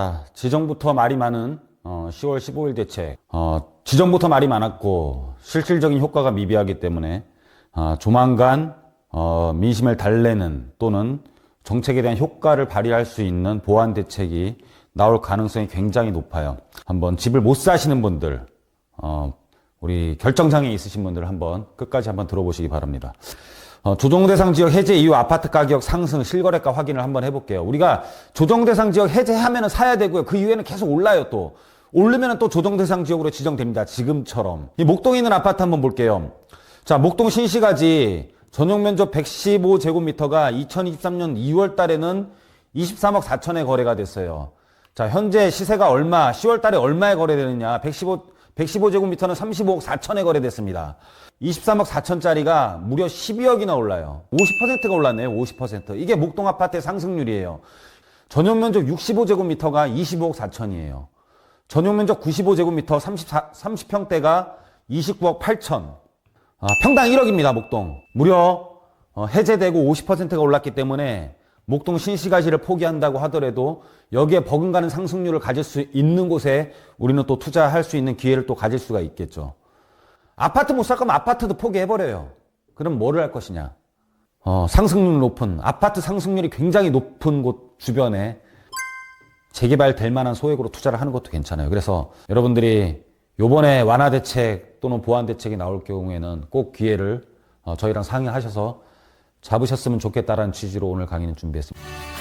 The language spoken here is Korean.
아, 지정부터 말이 많은 어, 10월 15일 대책. 어, 지정부터 말이 많았고 실질적인 효과가 미비하기 때문에 아, 조만간 어, 민심을 달래는 또는 정책에 대한 효과를 발휘할 수 있는 보완 대책이 나올 가능성이 굉장히 높아요. 한번 집을 못 사시는 분들, 어, 우리 결정장애 있으신 분들 한번 끝까지 한번 들어보시기 바랍니다. 어, 조정대상 지역 해제 이후 아파트 가격 상승 실거래가 확인을 한번 해볼게요. 우리가 조정대상 지역 해제하면 사야 되고요. 그 이후에는 계속 올라요 또. 오르면 또 조정대상 지역으로 지정됩니다. 지금처럼. 이 목동에 있는 아파트 한번 볼게요. 자, 목동 신시가지 전용 면적 115제곱미터가 2023년 2월 달에는 23억 4천에 거래가 됐어요. 자, 현재 시세가 얼마, 10월 달에 얼마에 거래되느냐. 115, 115제곱미터는 35억 4천에 거래됐습니다. 23억 4천짜리가 무려 12억이나 올라요. 50%가 올랐네요. 50%. 이게 목동 아파트의 상승률이에요. 전용 면적 65제곱미터가 25억 4천이에요. 전용 면적 95제곱미터 34, 30평대가 29억 8천. 아, 평당 1억입니다, 목동. 무려 어, 해제되고 50%가 올랐기 때문에 목동 신시가지를 포기한다고 하더라도 여기에 버금가는 상승률을 가질 수 있는 곳에 우리는 또 투자할 수 있는 기회를 또 가질 수가 있겠죠. 아파트 못 살 거면 아파트도 포기해버려요. 그럼 뭐를 할 것이냐? 어, 상승률 높은, 아파트 상승률이 굉장히 높은 곳 주변에 재개발 될 만한 소액으로 투자를 하는 것도 괜찮아요. 그래서 여러분들이 요번에 완화 대책 또는 보완 대책이 나올 경우에는 꼭 기회를 어, 저희랑 상의하셔서 잡으셨으면 좋겠다라는 취지로 오늘 강의는 준비했습니다.